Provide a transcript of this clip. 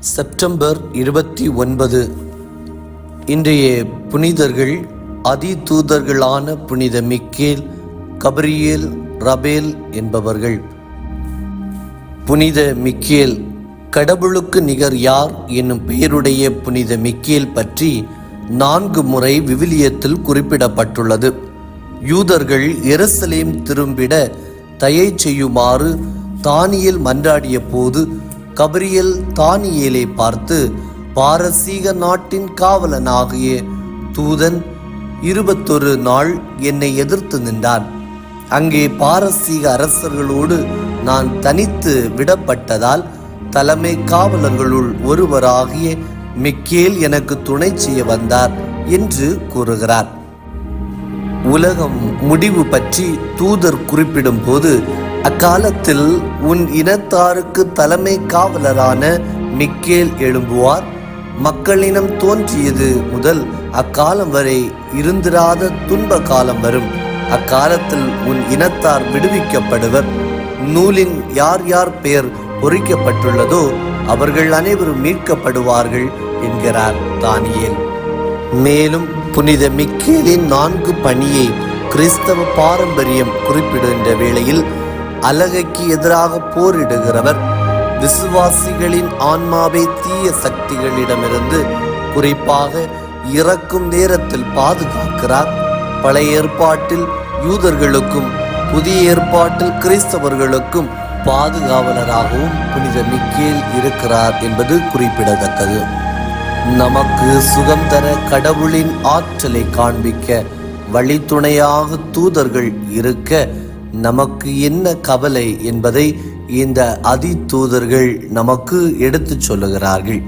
September இருபத்தி ஒன்பது. இன்றைய புனிதர்கள் அதிதூதர்களான புனித மிக்கேல் கபரியேல் ரபேல் என்பவர்கள். புனித மிக்கேல் கடவுளுக்கு நிகர் யார் என்னும் பெயருடைய புனித மிக்கேல் பற்றி நான்கு முறை விவிலியத்தில் குறிப்பிடப்பட்டுள்ளது. யூதர்கள் எருசலேம் திரும்பிட தயை செய்யுமாறு தானியில் மன்றாடிய போது கபரியல் தானியேலை பார்த்து பாரசீக நாட்டின் காவலனாகிய தூதன் இருபத்தொரு நாள் என்னை எதிர்த்து நின்றான். அங்கே பாரசீக அரசர்களோடு நான் தனித்து விடப்பட்டதால் தலைமை காவலர்களுள் ஒருவராகிய மிக்கேல் எனக்கு துணை செய்ய வந்தார் என்று கூறுகிறார். உலகம் முடிவு பற்றி தூதர் குறிப்பிடும் போது அக்காலத்தில் உன் இனத்தாருக்கு தலைமை காவலரான மிக்கேல் எழும்புவார். மக்களினம் தோன்றியது முதல் அக்காலம் வரை இருந்திராத துன்ப காலம் வரும். அக்காலத்தில் உன் இனத்தார் விடுவிக்கப்படுவர். நூலின் யார் யார் பெயர் பொறிக்கப்பட்டுள்ளதோ அவர்கள் அனைவரும் மீட்கப்படுவார்கள் என்கிறார் தானியேல். மேலும் புனித மிக்கேலின் நான்கு பணியை கிறிஸ்தவ பாரம்பரியம் குறிப்பிடுகின்ற வேளையில் அலகைக்கு எதிராக போரிடுகிறவர். விசுவாசிகளின் ஆன்மாவை தீய சக்திகளிடமிருந்து குறிப்பாக இறக்கும் நேரத்தில் பாதுகாக்கிறார். பழைய ஏற்பாட்டில் யூதர்களுக்கும் புதிய ஏற்பாட்டில் கிறிஸ்தவர்களுக்கும் பாதுகாவலராகவும் புனித மிக்கேல் இருக்கிறார் என்பது குறிப்பிடத்தக்கது. நமக்கு சுகம் தர கடவுளின் ஆற்றலை காண்பிக்க வழித்துணையாக தூதர்கள் இருக்க நமக்கு என்ன கவலை என்பதை இந்த அதி தூதர்கள் நமக்கு எடுத்துச் சொல்லுகிறார்கள்.